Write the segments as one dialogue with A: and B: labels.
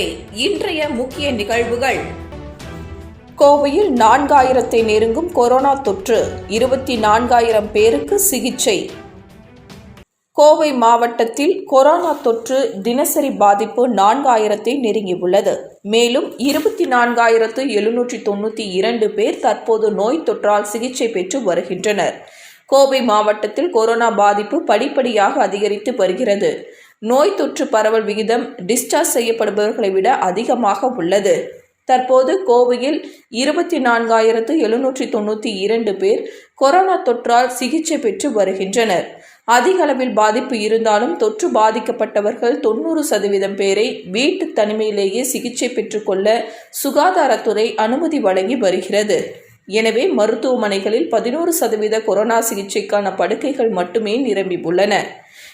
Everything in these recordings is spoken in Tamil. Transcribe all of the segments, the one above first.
A: வணக்கம் இன்றைய முக்கிய நிகழ்வுகள். கோவையில் நான்காயிரத்தை நெருங்கும் கொரோனா தொற்று இருபத்தி நான்காயிரம் பேருக்கு சிகிச்சை. கோவை மாவட்டத்தில் கொரோனா தொற்று தினசரி பாதிப்பு நான்காயிரத்தை நெருங்கியுள்ளது. மேலும் இருபத்தி நான்காயிரத்து எழுநூற்றி தொண்ணூற்றி இரண்டு பேர் தற்போது நோய் தொற்றால் சிகிச்சை பெற்று வருகின்றனர். கோவை மாவட்டத்தில் கொரோனா பாதிப்பு படிப்படியாக அதிகரித்து வருகிறது. நோய் தொற்று பரவல் விகிதம் டிஸ்சார்ஜ் செய்யப்படுபவர்களை விட அதிகமாக உள்ளது. தற்போது கோவையில் இருபத்தி நான்காயிரத்து எழுநூற்றி தொண்ணூற்றி இரண்டு பேர் கொரோனா தொற்றால் சிகிச்சை பெற்று வருகின்றனர். அதிக அளவில் பாதிப்பு இருந்தாலும் தொற்று பாதிக்கப்பட்டவர்கள் தொண்ணூறு சதவீதம் பேரை வீட்டு தனிமையிலேயே சிகிச்சை பெற்றுக்கொள்ள சுகாதாரத்துறை அனுமதி வழங்கி வருகிறது. எனவே மருத்துவமனைகளில் பதினோரு சதவீத கொரோனா சிகிச்சைக்கான படுக்கைகள் மட்டுமே நிரம்பி உள்ளன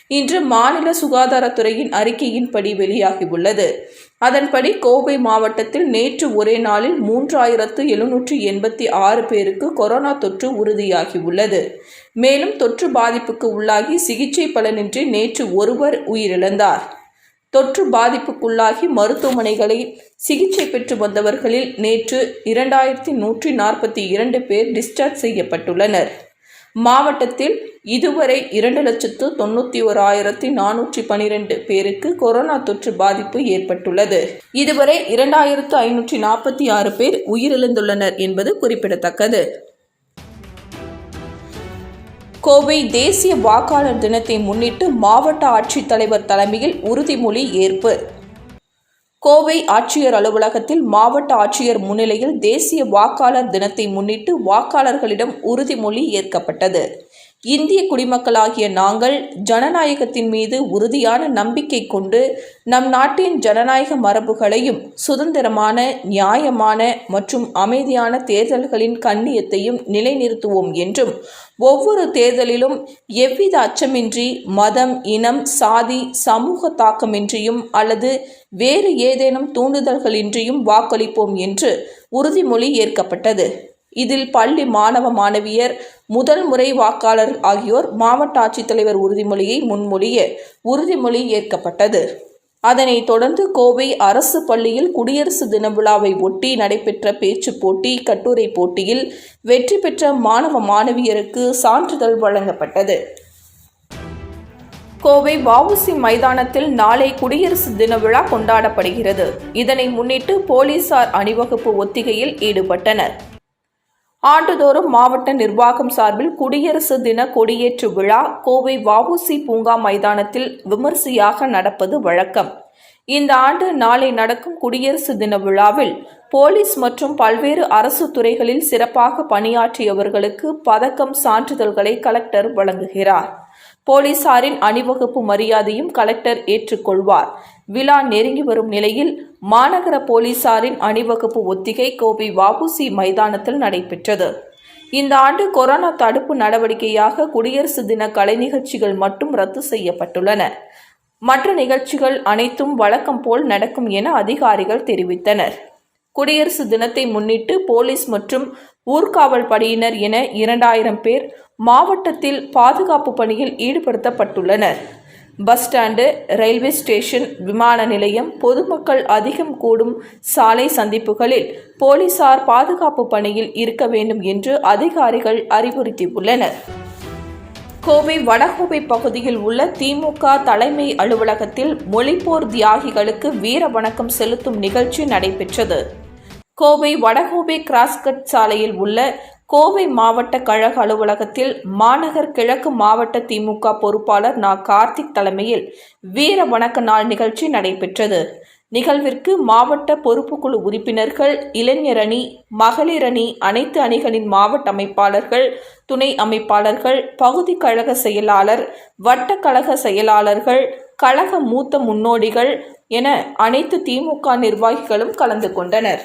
A: இன்று மாநில சுகாதாரத்துறையின் அறிக்கையின்படி வெளியாகியுள்ளது. அதன்படி கோவை மாவட்டத்தில் நேற்று ஒரே நாளில் மூன்றாயிரத்து எழுநூற்று எண்பத்தி ஆறு பேருக்கு கொரோனா தொற்று உறுதியாகியுள்ளது. மேலும் தொற்று பாதிப்புக்கு உள்ளாகி சிகிச்சை பலனின்றி நேற்று ஒருவர் உயிரிழந்தார். தொற்று பாதிப்புக்குள்ளாகி மருத்துவமனைகளில் சிகிச்சை பெற்று வந்தவர்களில் நேற்று இரண்டாயிரத்தி நூற்றி நாற்பத்தி இரண்டு பேர் டிஸ்சார்ஜ் செய்யப்பட்டுள்ளனர். மாவட்டத்தில் இதுவரை இரண்டு லட்சத்து தொண்ணூற்றி ஓராயிரத்தி நானூற்றி பனிரெண்டு பேருக்கு கொரோனா தொற்று பாதிப்பு ஏற்பட்டுள்ளது. இதுவரை இரண்டாயிரத்து ஐநூற்றி நாற்பத்தி ஆறு பேர் உயிரிழந்துள்ளனர் என்பது குறிப்பிடத்தக்கது. கோவை தேசிய வாக்காளர் தினத்தை முன்னிட்டு மாவட்ட ஆட்சித்தலைவர் தலைமையில் உறுதிமொழி ஏற்பு. கோவை ஆட்சியர் அலுவலகத்தில் மாவட்ட ஆட்சியர் முன்னிலையில் தேசிய வாக்காளர் தினத்தை முன்னிட்டு வாக்காளர்களிடம் உறுதிமொழி ஏற்கப்பட்டது. இந்திய குடிமக்களாகிய நாங்கள் ஜனநாயகத்தின் மீது உறுதியான நம்பிக்கை கொண்டு நம் நாட்டின் ஜனநாயக மரபுகளையும் சுதந்திரமான நியாயமான மற்றும் அமைதியான தேர்தல்களின் கண்ணியத்தையும் நிலைநிறுத்துவோம் என்றும் ஒவ்வொரு தேர்தலிலும் எவ்வித அச்சமின்றி மதம் இனம் சாதி சமூக தாக்கமின்றியும் அல்லது வேறு ஏதேனும் தூண்டுதல்களின்றியும் வாக்களிப்போம் என்று உறுதிமொழி ஏற்கப்பட்டது. இதில் பள்ளி மாணவ மாணவியர் முதல் முறை வாக்காளர் ஆகியோர் மாவட்ட ஆட்சித்தலைவர் உறுதிமொழியை முன்மொழிய உறுதிமொழி ஏற்கப்பட்டது. அதனைத் தொடர்ந்து கோவை அரசு பள்ளியில் குடியரசு தின விழாவை ஒட்டி நடைபெற்ற பேச்சு போட்டி கட்டுரை போட்டியில் வெற்றி பெற்ற மாணவ மாணவியருக்கு சான்றிதழ் வழங்கப்பட்டது. கோவை வவுசி மைதானத்தில் நாளை குடியரசு தின விழா கொண்டாடப்படுகிறது. இதனை முன்னிட்டு போலீசார் அணிவகுப்பு ஒத்திகையில் ஈடுபட்டனர். ஆண்டுதோறும் மாவட்ட நிர்வாகம் சார்பில் குடியரசு தின கொடியேற்று விழா கோவை வவுசி பூங்கா மைதானத்தில் விமர்சையாக நடப்பது வழக்கம். இந்த ஆண்டு நாளை நடக்கும் குடியரசு தின விழாவில் போலீஸ் மற்றும் பல்வேறு அரசு துறைகளில் சிறப்பாக பணியாற்றியவர்களுக்கு பதக்கம் சான்றிதழ்களை கலெக்டர் வழங்குகிறார். போலீசாரின் அணிவகுப்பு மரியாதையும் கலெக்டர் ஏற்றுக்கொள்வார். விழா நெருங்கி வரும் நிலையில் மாநகர போலீசாரின் அணிவகுப்பு ஒத்திகை கோவை வாபுசி மைதானத்தில் நடைபெற்றது. இந்த ஆண்டு கொரோனா தடுப்பு நடவடிக்கையாக குடியரசு தின கலை நிகழ்ச்சிகள் மட்டும் ரத்து செய்யப்பட்டுள்ளன. மற்ற நிகழ்ச்சிகள் அனைத்தும் வழக்கம் போல் நடக்கும் என அதிகாரிகள் தெரிவித்தனர். குடியரசு தினத்தை முன்னிட்டு போலீஸ் மற்றும் ஊர்காவல் படையினர் என இரண்டாயிரம் பேர் மாவட்டத்தில் பாதுகாப்பு பணியில் ஈடுபடுத்தப்பட்டுள்ளனர். பஸ் ஸ்டாண்டு ரயில்வே ஸ்டேஷன் விமான நிலையம் பொதுமக்கள் அதிகம் கூடும் சாலை சந்திப்புகளில் போலீசார் பாதுகாப்பு பணியில் இருக்க வேண்டும் என்று அதிகாரிகள் அறிவுறுத்தியுள்ளனர். கோவை வடகோவை பகுதியில் உள்ள திமுக தலைமை அலுவலகத்தில் மொழிப்போர் தியாகிகளுக்கு வீர வணக்கம் செலுத்தும் நிகழ்ச்சி நடைபெற்றது. கோவை வடகோவை கிராஸ்கட் சாலையில் உள்ள கோவை மாவட்ட கழக அலுவலகத்தில் மாநகர் கிழக்கு மாவட்ட திமுக பொறுப்பாளர் நா. கார்த்திக் தலைமையில் வீர வணக்க நாள் நிகழ்ச்சி நடைபெற்றது. நிகழ்விற்கு மாவட்ட பொறுப்புக்குழு உறுப்பினர்கள் இளைஞர் அணி மகளிர் அணி அனைத்து அணிகளின் மாவட்ட அமைப்பாளர்கள் துணை அமைப்பாளர்கள் பகுதி கழக செயலாளர் வட்ட கழக செயலாளர்கள் கழக மூத்த முன்னோடிகள் என அனைத்து திமுக நிர்வாகிகளும் கலந்து கொண்டனர்.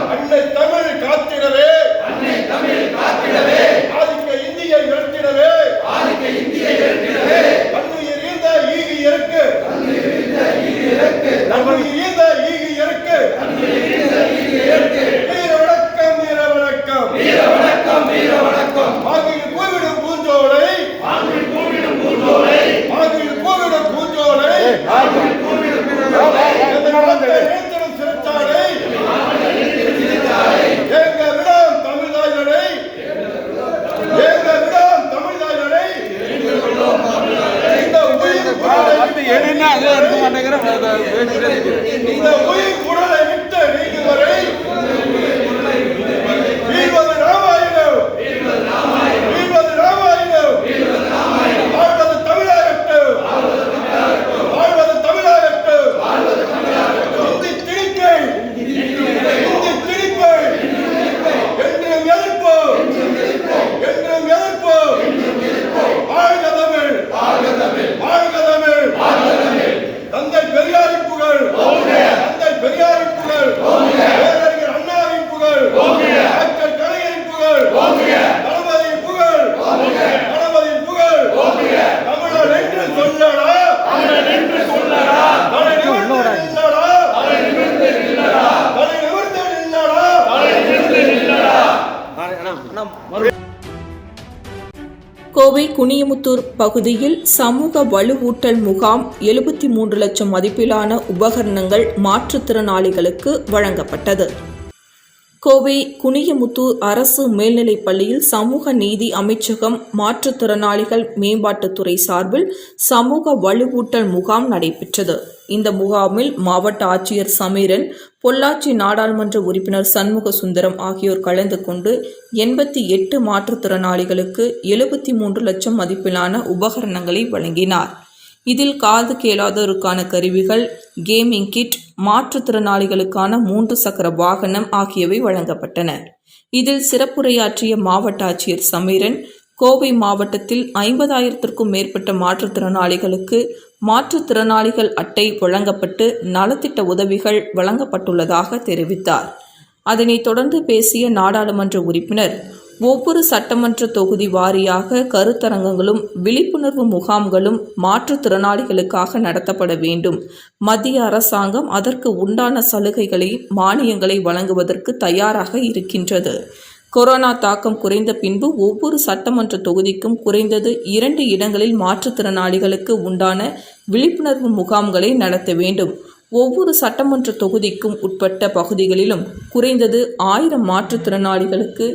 B: பேசிட்டே இருக்கிறேன்
A: கோவை குனியமுத்தூர் பகுதியில் சமூக வலுவூட்டல் முகாம் எழுபத்தி மூன்று லட்சம் மதிப்பிலான உபகரணங்கள் மாற்றுத்திறனாளிகளுக்கு வழங்கப்பட்டது. கோவை குனியமுத்தூர் அரசு மேல்நிலைப் பள்ளியில் சமூக நீதி அமைச்சகம் மாற்றுத்திறனாளிகள் மேம்பாட்டுத்துறை சார்பில் சமூக வலுவூட்டல் முகாம் நடைபெற்றது. இந்த முகாமில் மாவட்ட ஆட்சியர் சமீரன் பொள்ளாச்சி நாடாளுமன்ற உறுப்பினர் சண்முக சுந்தரம் ஆகியோர் கலந்து கொண்டு எண்பத்தி எட்டு மாற்றுத்திறனாளிகளுக்கு எழுபத்தி மூன்று லட்சம் மதிப்பிலான உபகரணங்களை வழங்கினார். இதில் காது கேளாதோருக்கான கருவிகள் கேமிங் கிட் மாற்றுத்திறனாளிகளுக்கான மூன்று சக்கர வாகனம் ஆகியவை வழங்கப்பட்டன. இதில் சிறப்புரையாற்றிய மாவட்ட ஆட்சியர் சமீரன் கோவை மாவட்டத்தில் ஐம்பதாயிரத்திற்கும் மேற்பட்ட மாற்றுத்திறனாளிகளுக்கு மாற்றுத்திறனாளிகள் அட்டை வழங்கப்பட்டு நலத்திட்ட உதவிகள் வழங்கப்பட்டுள்ளதாக தெரிவித்தார். அதனைத் தொடர்ந்து பேசிய நாடாளுமன்ற உறுப்பினர் ஒவ்வொரு சட்டமன்ற தொகுதி வாரியாக கருத்தரங்கங்களும் விழிப்புணர்வு முகாம்களும் மாற்றுத்திறனாளிகளுக்காக நடத்தப்பட வேண்டும். மத்திய அரசாங்கம் அதற்கு உண்டான சலுகைகளை மானியங்களை வழங்குவதற்கு தயாராக இருக்கின்றது. கொரோனா தாக்கம் குறைந்த பின்பு ஒவ்வொரு சட்டமன்ற தொகுதிக்கும் குறைந்தது இரண்டு இடங்களில் மாற்றுத்திறனாளிகளுக்கு உண்டான விழிப்புணர்வு முகாம்களை நடத்த வேண்டும். ஒவ்வொரு சட்டமன்ற தொகுதிக்கும் உட்பட்ட பகுதிகளிலும் குறைந்தது ஆயிரம் மாற்றுத்திறனாளிகளுக்கு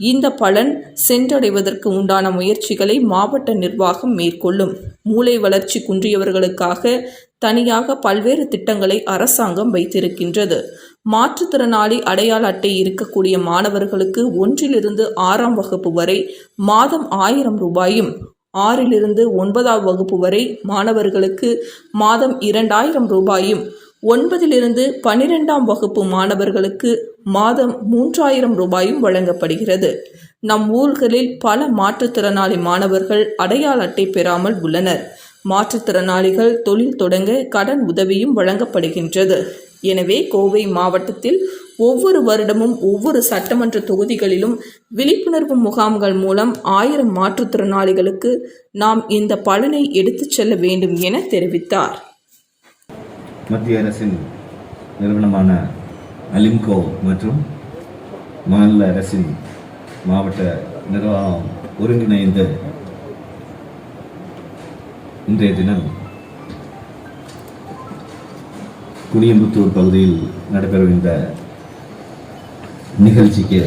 A: இந்த பலன் சென்றடைவதற்கு உண்டான முயற்சிகளை மாவட்ட நிர்வாகம் மேற்கொள்ளும். மூளை வளர்ச்சி குன்றியவர்களுக்காக தனியாக பல்வேறு திட்டங்களை அரசாங்கம் வைத்திருக்கின்றது. மாற்றுத்திறனாளி அடையாள அட்டை இருக்கக்கூடிய மாணவர்களுக்கு ஒன்றிலிருந்து ஆறாம் வகுப்பு வரை மாதம் ஆயிரம் ரூபாயும் ஆறிலிருந்து ஒன்பதாம் வகுப்பு வரை மாணவர்களுக்கு மாதம் இரண்டாயிரம் ரூபாயும் ஒன்பதிலிருந்து பனிரெண்டாம் வகுப்பு மாணவர்களுக்கு மாதம் மூன்றாயிரம் ரூபாயும் வழங்கப்படுகிறது. நம் ஊர்களில் பல மாற்றுத்திறனாளி மாணவர்கள் அடையாள அட்டை பெறாமல் உள்ளனர். மாற்றுத்திறனாளிகள் தொழில் தொடங்க கடன் உதவியும் வழங்கப்படுகின்றது. எனவே கோவை மாவட்டத்தில் ஒவ்வொரு வருடமும் ஒவ்வொரு சட்டமன்ற தொகுதிகளிலும் விழிப்புணர்வு முகாம்கள் மூலம் ஆயிரம் மாற்றுத்திறனாளிகளுக்கு நாம் இந்த பலனை எடுத்துச் செல்ல வேண்டும் என தெரிவித்தார்.
C: மத்திய அரசின் நிறுவனமான அலிம்கோ மற்றும் மாநில அரசின் மாவட்ட நிர்வாகம் ஒருங்கிணைந்து இன்றைய தினம் குனியம்புத்தூர் பகுதியில் நடைபெறும் இந்த நிகழ்ச்சிக்கு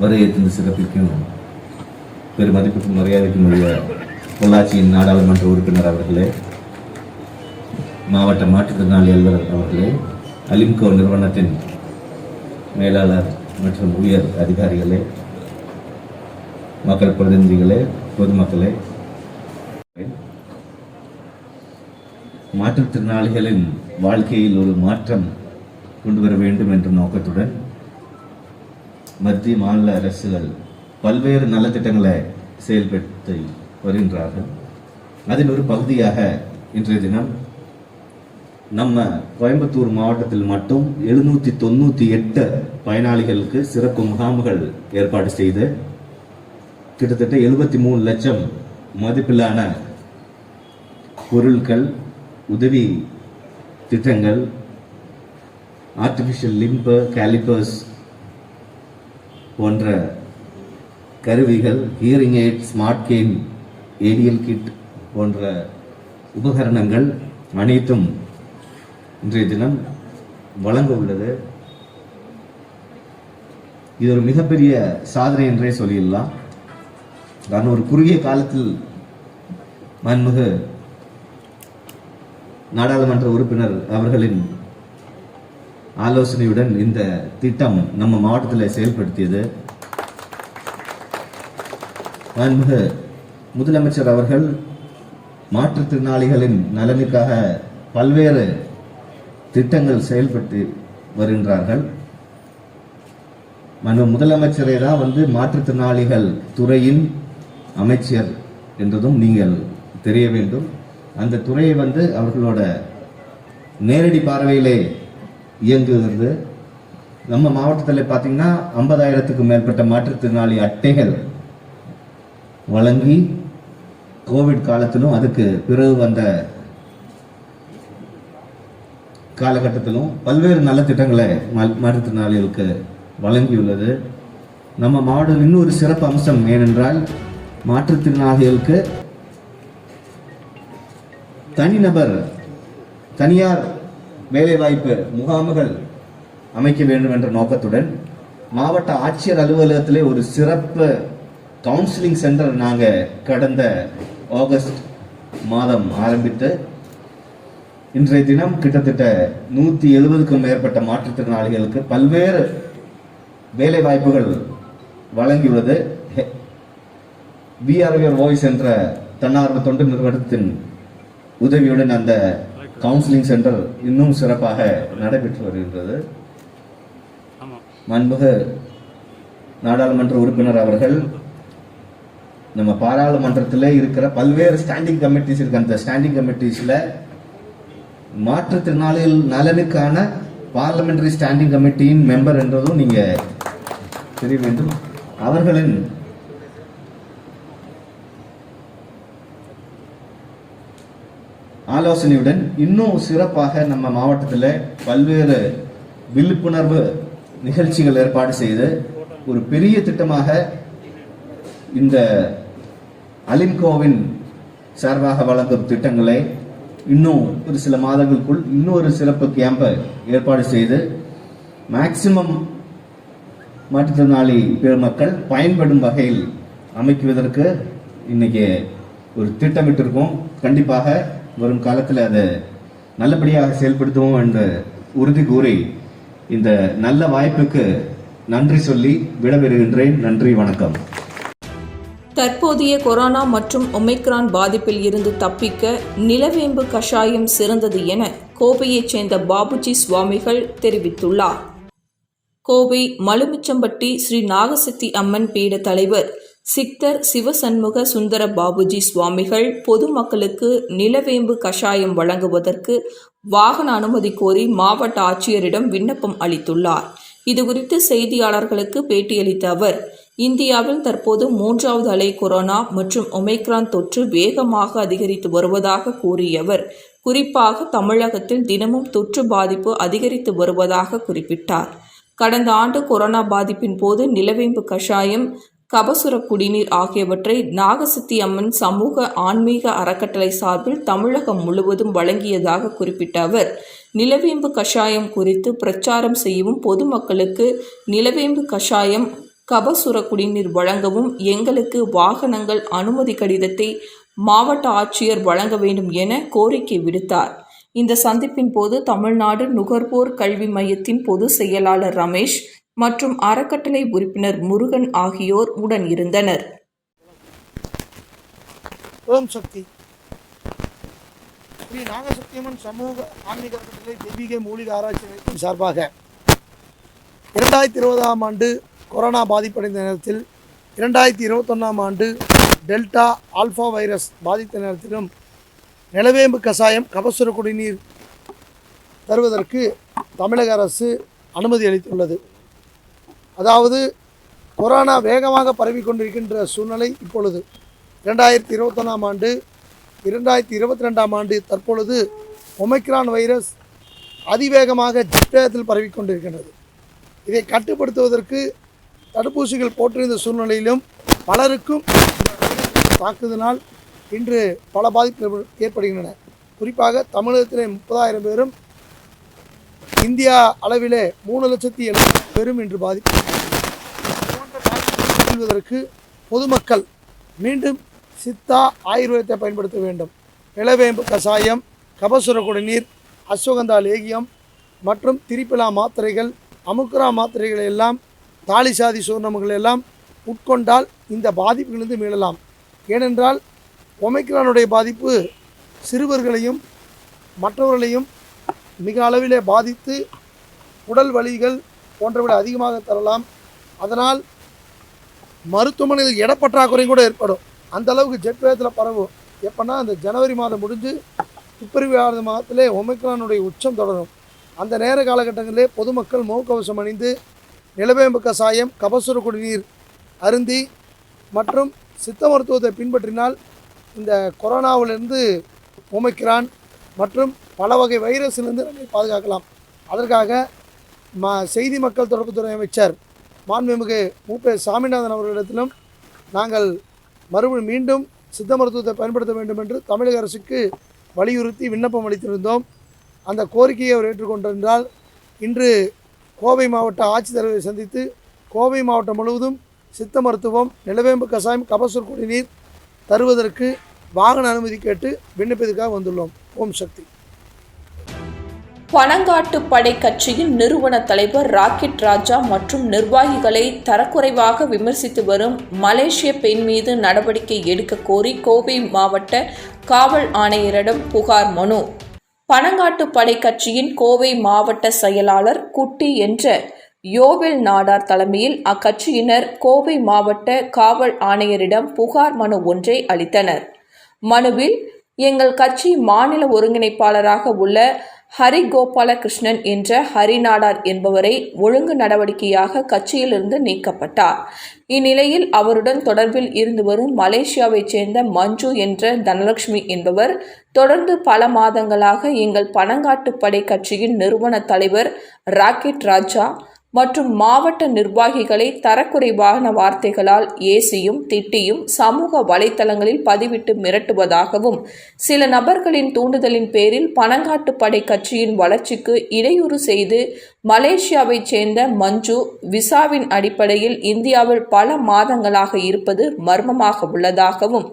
C: வரையேற்று சிறப்பிக்கும் பெருமதிப்புக்கும் மரியாதைக்கும் உள்ள பொள்ளாச்சியின் நாடாளுமன்ற உறுப்பினர் அவர்களே மாவட்ட மாற்றுத்திறனாளி அலுவலர் அவர்களே அலிம்கோ நிறுவனத்தின் மேலாளர் மற்றும் உயர் அதிகாரிகளே மக்கள் பிரதிநிதிகளே பொதுமக்களே. மாற்றுத்திறனாளிகளின் வாழ்க்கையில் ஒரு மாற்றம் கொண்டு வர வேண்டும் என்ற நோக்கத்துடன் மத்திய மாநில அரசுகள் பல்வேறு நலத்திட்டங்களை செயல்படுத்தி வருகின்றார்கள். அதன் ஒரு பகுதியாக இன்றைய தினம் நம்ம கோயம்புத்தூர் மாவட்டத்தில் மட்டும் எழுநூத்தி தொண்ணூத்தி எட்டு பயனாளிகளுக்கு சிறப்பு முகாம்கள் ஏற்பாடு செய்து கிட்டத்தட்ட எழுபத்தி மூணு லட்சம் மதிப்பிலான பொருட்கள் உதவி திட்டங்கள் ஆர்டிஃபிஷியல் லிம்பு கேலிபர்ஸ் போன்ற கருவிகள் hearing aid smart cane ADL kit போன்ற உபகரணங்கள் அனைத்தும் இன்றைய தினம் வழங்க உள்ளது. இது ஒரு மிகப்பெரிய சாதனை என்றே சொல்லிடலாம். நான் ஒரு குறுகிய காலத்தில் மன்மிகு நாடாளுமன்ற உறுப்பினர் அவர்களின் ஆலோசனையுடன் இந்த திட்டம் நம்ம மாவட்டத்தில் செயல்படுத்தியது. மாண்புமிகு முதலமைச்சர் அவர்கள் மாற்றுத்திறனாளிகளின் நலனுக்காக பல்வேறு திட்டங்கள் செயல்பட்டு வருகின்றார்கள். மனு முதலமைச்சரை தான் வந்து மாற்றுத்திறனாளிகள் துறையின் அமைச்சர் என்றதும் நீங்கள் தெரிய வேண்டும். அந்த துறையை வந்து அவர்களோட நேரடி பார்வையிலே இயங்குகிறது. நம்ம மாவட்டத்தில் பார்த்தீங்கன்னா ஐம்பதாயிரத்துக்கு மேற்பட்ட மாற்றுத்திறனாளி அட்டைகள் வழங்கி கோவிட் காலத்திலும் அதுக்கு பிறகு வந்த காலகட்டத்திலும் பல்வேறு நல்ல திட்டங்களை மாற்றுத்திறனாளிகளுக்கு வழங்கியுள்ளது. நம்ம மாவட்டம் இன்னொரு சிறப்பு அம்சம் ஏனென்றால் மாற்றுத்திறனாளிகளுக்கு தனிநபர் தனியார் வேலைவாய்ப்பு முகாம்கள் அமைக்க வேண்டும் என்ற நோக்கத்துடன் மாவட்ட ஆட்சியர் அலுவலகத்திலே ஒரு சிறப்பு கவுன்சிலிங் சென்டர் நாங்கள் கடந்த ஆகஸ்ட் மாதம் ஆரம்பித்து இன்றைய தினம் கிட்டத்தட்ட நூற்றி எழுபதுக்கும் மேற்பட்ட மாற்றுத்திறனாளிகளுக்கு பல்வேறு வேலை வாய்ப்புகள் வழங்கியுள்ளது பிஆர்விஆர் வாய்ஸ் என்ற தன்னார்வ தொண்டு நிறுவனத்தின் உதவியுடன் அந்த கவுன்சிலிங் சென்டர் இன்னும் சிறப்பாக நடைபெற்று வருகின்றது. மாண்புமிகு நாடாளுமன்ற உறுப்பினர் அவர்கள் நம்ம பாராளுமன்றத்தில் இருக்கிற பல்வேறு ஸ்டாண்டிங் கமிட்டிஸ் இருக்கு. அந்த ஸ்டாண்டிங் கமிட்டிஸில் மாற்றுத்திறனாளிகள் நலனுக்கான பார்லமெண்டரி ஸ்டாண்டிங் கமிட்டியின் மெம்பர் என்றதும் நீங்க தெரிய வேண்டும். அவர்களின் ஆலோசனையுடன் இன்னும் சிறப்பாக நம்ம மாவட்டத்தில் பல்வேறு விழிப்புணர்வு நிகழ்ச்சிகள் ஏற்பாடு செய்து ஒரு பெரிய திட்டமாக இந்த அலிம்கோவின் சார்பாக வழங்கும் திட்டங்களை இன்னும் ஒரு சில மாதங்களுக்குள் இன்னொரு சிறப்பு கேம்பை ஏற்பாடு செய்து மேக்சிமம் மாற்றுத்திறனாளி பெருமக்கள் பயன்படும் வகையில் அமைக்குவதற்கு இன்னைக்கு ஒரு திட்டமிட்டிருக்கோம். கண்டிப்பாக வரும் காலத்தில் அதை நல்லபடியாக செயல்படுத்துவோம் என்று உறுதி கூறி இந்த நல்ல வாய்ப்புக்கு நன்றி சொல்லி விடைபெறுகின்றேன். நன்றி வணக்கம்.
A: தற்போதைய கொரோனா மற்றும் ஒமைக்ரான் பாதிப்பில் இருந்து தப்பிக்க நிலவேம்பு கஷாயம் சிறந்தது என கோவையைச் சேர்ந்த பாபுஜி சுவாமிகள் தெரிவித்துள்ளார். கோவை மலுமிச்சம்பட்டி ஸ்ரீ நாகசக்தி அம்மன் பீட தலைவர் சித்தர் சிவசண்முக சுந்தர பாபுஜி சுவாமிகள் பொதுமக்களுக்கு நிலவேம்பு கஷாயம் வழங்குவதற்கு வாகன அனுமதி கோரி மாவட்ட ஆட்சியரிடம் விண்ணப்பம் அளித்துள்ளார். இதுகுறித்து செய்தியாளர்களுக்கு பேட்டியளித்த அவர் இந்தியாவில் தற்போது மூன்றாவது அலை கொரோனா மற்றும் ஒமைக்ரான் தொற்று வேகமாக அதிகரித்து வருவதாக கூறிய அவர் குறிப்பாக தமிழகத்தில் தினமும் தொற்று பாதிப்பு அதிகரித்து வருவதாக குறிப்பிட்டார். கடந்த ஆண்டு கொரோனா பாதிப்பின் போது நிலவேம்பு கஷாயம் கபசுர குடிநீர் ஆகியவற்றை நாகசக்தி அம்மன் சமூக ஆன்மீக அறக்கட்டளை சார்பில் தமிழகம் முழுவதும் வழங்கியதாக குறிப்பிட்ட அவர் நிலவேம்பு கஷாயம் குறித்து பிரச்சாரம் செய்யவும் பொதுமக்களுக்கு நிலவேம்பு கஷாயம் கபசுர குடிநீர் வழங்கவும் எங்களுக்கு வாகனங்கள் அனுமதி கடிதத்தை மாவட்ட ஆட்சியர் வழங்க வேண்டும் என கோரிக்கை விடுத்தார். இந்த சந்திப்பின் போது தமிழ்நாடு நுகர்வோர் கல்வி மையத்தின் பொதுச் செயலாளர் ரமேஷ் மற்றும் அறக்கட்டளை உறுப்பினர் முருகன் ஆகியோர் உடன் இருந்தனர்.
D: ஓம் சக்தி. ஸ்ரீ நாகசக்தியம்மன் சமூக ஆன்மீக அறக்கட்டளை தெய்வீக மூலிகை ஆராய்ச்சி நிலையத்தின் சார்பாக இரண்டாயிரத்தி இருபதாம் ஆண்டு கொரோனா பாதிப்படைந்த நேரத்தில் இரண்டாயிரத்தி இருபத்தொன்னாம் ஆண்டு டெல்டா ஆல்ஃபா வைரஸ் பாதித்த நேரத்திலும் நிலவேம்பு கசாயம் கபசுர குடிநீர் தருவதற்கு தமிழக அரசு அனுமதி அளித்துள்ளது. அதாவது கொரோனா வேகமாக பரவிக்கொண்டிருக்கின்ற சூழ்நிலை இப்பொழுது இரண்டாயிரத்தி இருபத்தொன்னாம் ஆண்டு இரண்டாயிரத்தி இருபத்தி ரெண்டாம் ஆண்டு தற்பொழுது ஒமைக்ரான் வைரஸ் அதிவேகமாக ஜிப்டத்தில் பரவி கொண்டிருக்கின்றது. இதை கட்டுப்படுத்துவதற்கு தடுப்பூசிகள் போட்டிருந்த சூழ்நிலையிலும் பலருக்கும் தாக்குதனால் இன்று பல பாதிப்புகள் ஏற்படுகின்றன. குறிப்பாக தமிழகத்திலே முப்பதாயிரம் பேரும் இந்தியா அளவிலே மூணு லட்சத்தி எழுபது பேரும் இன்று பாதிப்பு பொதுமக்கள் மீண்டும் சித்தா ஆயுர்வேதத்தை பயன்படுத்த வேண்டும். நிலவேம்பு கஷாயம் கபசுர குடிநீர் அஸ்வகந்தா லேகியம் மற்றும் திரிப்பிலா மாத்திரைகள் அமுக்ரா மாத்திரைகளை எல்லாம் தாலி சாதி சூர்ணமுகள் எல்லாம் உட்கொண்டால் இந்த பாதிப்பிலிருந்து மீளலாம். ஏனென்றால் ஒமைக்ரானுடைய பாதிப்பு சிறுவர்களையும் மற்றவர்களையும் மிக அளவிலே பாதித்து உடல் வலிகள் போன்றவை அதிகமாக தரலாம். அதனால் மருத்துவமனையில் இடப்பற்றாக்குறையும் கூட ஏற்படும். அந்த அளவுக்கு ஜெட் வேகத்தில் பரவும். எப்போனா அந்த ஜனவரி மாதம் முடிஞ்சு பிப்ரவரி மாதத்திலே ஒமைக்ரானுடைய உச்சம் தொடரும். அந்த நேர காலகட்டங்களிலே பொதுமக்கள் முகக்கவசம் அணிந்து நிலவேம்பு கசாயம் கபசுர குடிநீர் அருந்தி மற்றும் சித்த மருத்துவத்தை பின்பற்றினால் இந்த கொரோனாவிலிருந்து ஒமைக்ரான் மற்றும் பல வகை வைரஸிலிருந்து நம்மை பாதுகாக்கலாம். அதற்காக ம செய்தி மக்கள் தொடர்புத்துறை அமைச்சர் மாண்புமிகு மூப்பே சாமிநாதன் அவர்களிடத்திலும் நாங்கள் மறுபடியும் மீண்டும் சித்த மருத்துவத்தை பயன்படுத்த வேண்டும் என்று தமிழக அரசுக்கு வலியுறுத்தி விண்ணப்பம் அளித்திருந்தோம். அந்த கோரிக்கையை அவர் ஏற்றுக்கொண்டிருந்தால் இன்று கோவை மாவட்ட ஆட்சித்தலைவரை சந்தித்து கோவை மாவட்டம் முழுவதும் சித்த மருத்துவம் நிலவேம்பு கசாயம் கபசூர் குடிநீர் தருவதற்கு வாகன அனுமதி கேட்டு விண்ணப்பதற்காக வந்துள்ளோம். ஓம் சக்தி.
A: பனங்காட்டு படை கட்சியின் நிறுவன தலைவர் ராக்கெட் ராஜா மற்றும் நிர்வாகிகளை தரக்குறைவாக விமர்சித்து வரும் மலேசிய பெண் மீது நடவடிக்கை எடுக்க கோரி கோவை மாவட்ட காவல் ஆணையரிடம் புகார் மனு. பனங்காட்டு படை கட்சியின் கோவை மாவட்ட செயலாளர் குட்டி என்ற யோவில் நாடார் தலைமையில் அக்கட்சியினர் கோவை மாவட்ட காவல் ஆணையரிடம் புகார் மனு ஒன்றை அளித்தனர். மனுவில் எங்கள் கட்சி மாநில ஒருங்கிணைப்பாளராக உள்ள ஹரிகோபாலகிருஷ்ணன் என்ற ஹரிநாடார் என்பவரை ஒழுங்கு நடவடிக்கையாக கட்சியிலிருந்து நீக்கப்பட்டார். இந்நிலையில் அவருடன் தொடர்பில் இருந்து வரும் மலேசியாவைச் சேர்ந்த மஞ்சு என்ற தனலட்சுமி என்பவர் தொடர்ந்து பல மாதங்களாக எங்கள் பனங்காட்டுப்படை கட்சியின் நிறுவன தலைவர் ராக்கெட் ராஜா மற்றும் மாவட்ட நிர்வாகிகளை தரக்குறைவான வார்த்தைகளால் ஏசியும் திட்டியும் சமூக வலைத்தளங்களில் பதிவிட்டு மிரட்டுவதாகவும் சில நபர்களின் தூண்டுதலின் பேரில் பனங்காட்டு படை கட்சியின் வளர்ச்சிக்கு இடையூறு செய்து மலேசியாவைச் சேர்ந்த மஞ்சு விசாவின் அடிப்படையில் இந்தியாவில் பல மாதங்களாக இருப்பது மர்மமாக உள்ளதாகவும்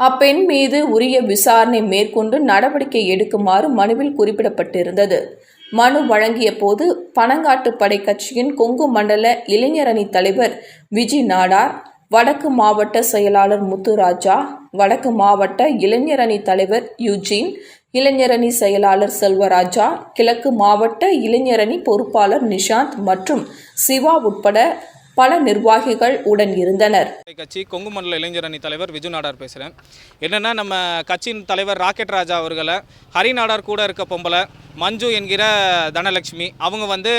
A: அப்பெண் மீது உரிய விசாரணை மேற்கொண்டு நடவடிக்கை எடுக்குமாறு மனுவில் குறிப்பிடப்பட்டிருந்தது. மனு வழங்கிய போது பனங்காட்டு படை கட்சியின் கொங்கு மண்டல இளைஞரணி தலைவர் விஜி நாடார் வடக்கு மாவட்ட செயலாளர் முத்துராஜா வடக்கு மாவட்ட இளைஞரணி தலைவர் யூஜின் இளைஞரணி செயலாளர் செல்வராஜா கிழக்கு மாவட்ட இளைஞரணி பொறுப்பாளர் நிஷாந்த் மற்றும் சிவா உட்பட பல நிர்வாகிகள் உடன் இருந்தனர்.
E: கட்சி கொங்கு மண்டல இளைஞர் அணி தலைவர் விஜு நாடார் பேசுகிறேன் என்னென்னா நம்ம கட்சியின் தலைவர் ராக்கெட் ராஜா அவர்களை ஹரிநாடார் கூட இருக்க பொம்பளை மஞ்சு என்கிற தனலட்சுமி அவங்க வந்து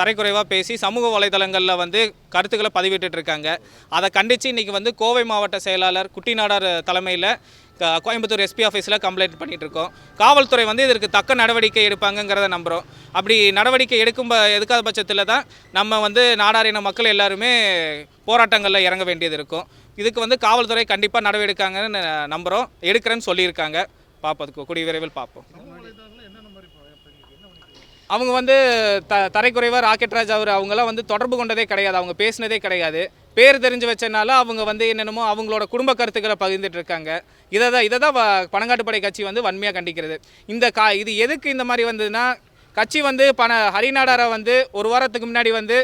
E: தரைக்குறைவாக பேசி சமூக வலைதளங்களில் வந்து கருத்துக்களை பதிவிட்டு இருக்காங்க. அதை கண்டித்து இன்றைக்கி வந்து கோவை மாவட்ட செயலாளர் குட்டி நாடார் தலைமையில் கோயம்புத்தூர் எஸ்பி ஆஃபீஸில் கம்ப்ளைண்ட் பண்ணிட்டு இருக்கோம் காவல்துறை வந்து இதற்கு தக்க நடவடிக்கை எடுப்பாங்கங்கிறத நம்புகிறோம் அப்படி நடவடிக்கை எடுக்கும் ப- எடுக்காத பட்சத்தில் தான் நம்ம வந்து நாடாரின மக்கள் எல்லாருமே போராட்டங்களில் இறங்க வேண்டியது இருக்கும். இதுக்கு வந்து காவல்துறை கண்டிப்பாக நடவடிக்காங்கன்னு நம்புகிறோம் எடுக்கிறேன்னு சொல்லியிருக்காங்க. பார்ப்பதுக்கு கூடிய விரைவில் பார்ப்போம். அவங்க வந்து த தரைக்குறைவாக ராக்கெட் ராஜ் அவர் அவங்களாம் வந்து தொடர்பு கொண்டதே கிடையாது. அவங்க பேசினதே கிடையாது. பேர் தெரிஞ்சு வச்சனால அவங்க வந்து என்னென்னமோ அவங்களோட குடும்ப கருத்துக்களை பகிர்ந்துட்டு இருக்காங்க இதை தான் இதை தான் பனங்காட்டுப்படை கட்சி வந்து வன்மையாக கண்டிக்கிறது. இந்த கா இது எதுக்கு இந்த மாதிரி வந்ததுன்னா கட்சி வந்து பண ஹரிநாடாரை வந்து ஒரு வாரத்துக்கு முன்னாடி வந்து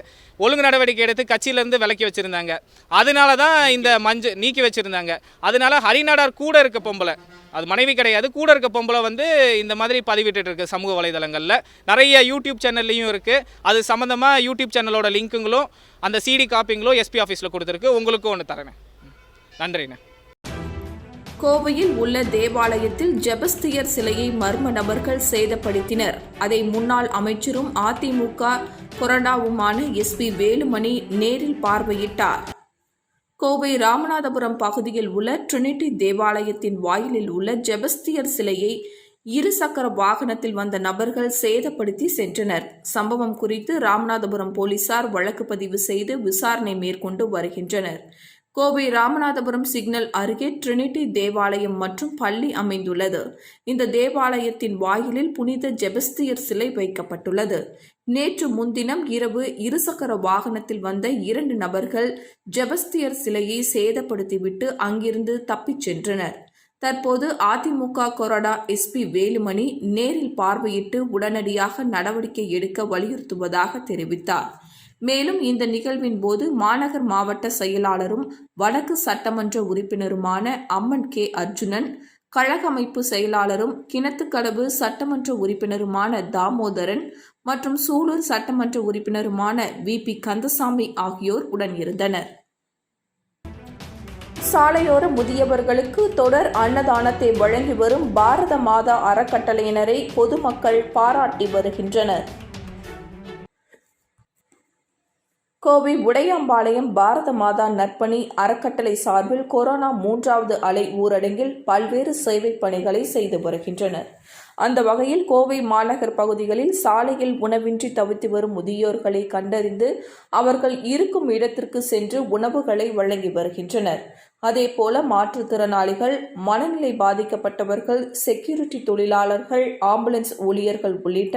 E: ஒழுங்கு நடவடிக்கை எடுத்து கட்சியிலேருந்து விலக்கி வச்சுருந்தாங்க. அதனால தான் இந்த மஞ்சு நீக்கி வச்சுருந்தாங்க. அதனால ஹரிநாடார் கூட இருக்க பொம்பளை அது மனைவி கிடையாது கூட இருக்க பொம்பளை வந்து இந்த மாதிரி பதிவிட்டு இருக்கு சமூக வலைதளங்களில். நிறைய யூடியூப் சேனல்லையும் இருக்குது அது சம்மந்தமாக யூடியூப் சேனலோட லிங்க்குங்களும் அந்த சிடி காப்பிங்களும் எஸ்பி ஆஃபீஸில் கொடுத்துருக்கு. உங்களுக்கும் ஒன்று தரேன் நன்றிண்ணே.
A: கோவையில் உள்ள தேவாலயத்தில் ஜெபஸ்தியர் சிலையை மர்ம நபர்கள் சேதப்படுத்தினர். அதை முன்னாள் அமைச்சரும் அதிமுக கொறடாவுமான எஸ்பி வேலுமணி நேரில் பார்வையிட்டார். கோவை ராமநாதபுரம் பகுதியில் உள்ள ட்ரினிட்டி தேவாலயத்தின் வாயிலில் உள்ள ஜெபஸ்தியர் சிலையை இருசக்கர வாகனத்தில் வந்த நபர்கள் சேதப்படுத்தி சென்றனர். சம்பவம் குறித்து ராமநாதபுரம் போலீசார் வழக்கு பதிவு செய்து விசாரணை மேற்கொண்டு வருகின்றனர். கோவை ராமநாதபுரம் சிக்னல் அருகே ட்ரினிட்டி தேவாலயம் மற்றும் பள்ளி அமைந்துள்ளது. இந்த தேவாலயத்தின் வாயிலில் புனித ஜெபஸ்தியர் சிலை வைக்கப்பட்டுள்ளது. நேற்று முன்தினம் இரவு இருசக்கர வாகனத்தில் வந்த இரண்டு நபர்கள் ஜெபஸ்தியர் சிலையை சேதப்படுத்திவிட்டு அங்கிருந்து தப்பிச் சென்றனர். தற்போது அதிமுக கொறடா எஸ்பி வேலுமணி நேரில் பார்வையிட்டு உடனடியாக நடவடிக்கை எடுக்க வலியுறுத்துவதாக தெரிவித்தார். மேலும் இந்த நிகழ்வின் போது மாநகர் மாவட்ட செயலாளரும் வடக்கு சட்டமன்ற உறுப்பினருமான அம்மன் கே. அர்ஜுனன் கழக அமைப்பு செயலாளரும் கிணத்துக்கடவு சட்டமன்ற உறுப்பினருமான தாமோதரன் மற்றும் சூலூர் சட்டமன்ற உறுப்பினருமான வி. பி. கந்தசாமி ஆகியோர் உடன் இருந்தனர். சாலையோர முதியவர்களுக்கு தொடர் அன்னதானத்தை வழங்கி வரும் பாரத மாதா அறக்கட்டளையினரை பொதுமக்கள் பாராட்டி வருகின்றனர். கோவை உடையாம்பாளையம் பாரத மாதா நற்பணி அறக்கட்டளை சார்பில் கொரோனா மூன்றாவது அலை ஊரடங்கில் பல்வேறு சேவை பணிகளை செய்து வருகின்றனர். அந்த வகையில் கோவை மாநகர் பகுதிகளில் சாலையில் உணவின்றி தவித்து வரும் முதியோர்களை கண்டறிந்து அவர்கள் இருக்கும் இடத்திற்கு சென்று உணவுகளை வழங்கி வருகின்றனர். அதேபோல மாற்றுத்திறனாளிகள் மனநிலை பாதிக்கப்பட்டவர்கள் செக்யூரிட்டி தொழிலாளர்கள் ஆம்புலன்ஸ் ஊழியர்கள் உள்ளிட்ட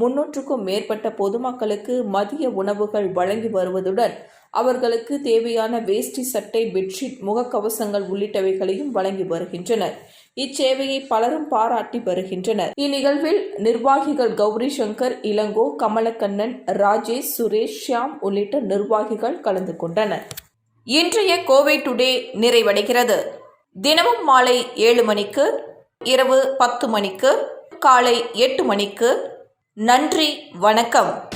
A: முன்னூற்றுக்கும் மேற்பட்ட பொதுமக்களுக்கு மதிய உணவுகள் வழங்கி வருவதுடன் அவர்களுக்கு தேவையான வேஷ்டி சட்டை பெட்ஷீட் முகக்கவசங்கள் உள்ளிட்டவைகளையும் வழங்கி வருகின்றனர். இச்சேவையை பலரும் பாராட்டி வருகின்றனர். இந்நிகழ்வில் நிர்வாகிகள் கௌரி சங்கர் இளங்கோ கமலக்கண்ணன் ராஜேஷ் சுரேஷ் ஷியாம் உள்ளிட்ட நிர்வாகிகள் கலந்து கொண்டனர். இன்றைய கோவை டுடே நிறைவடைகிறது. தினமும் மாலை ஏழு மணிக்கு இரவு பத்து மணிக்கு காலை எட்டு மணிக்கு. நன்றி வணக்கம்.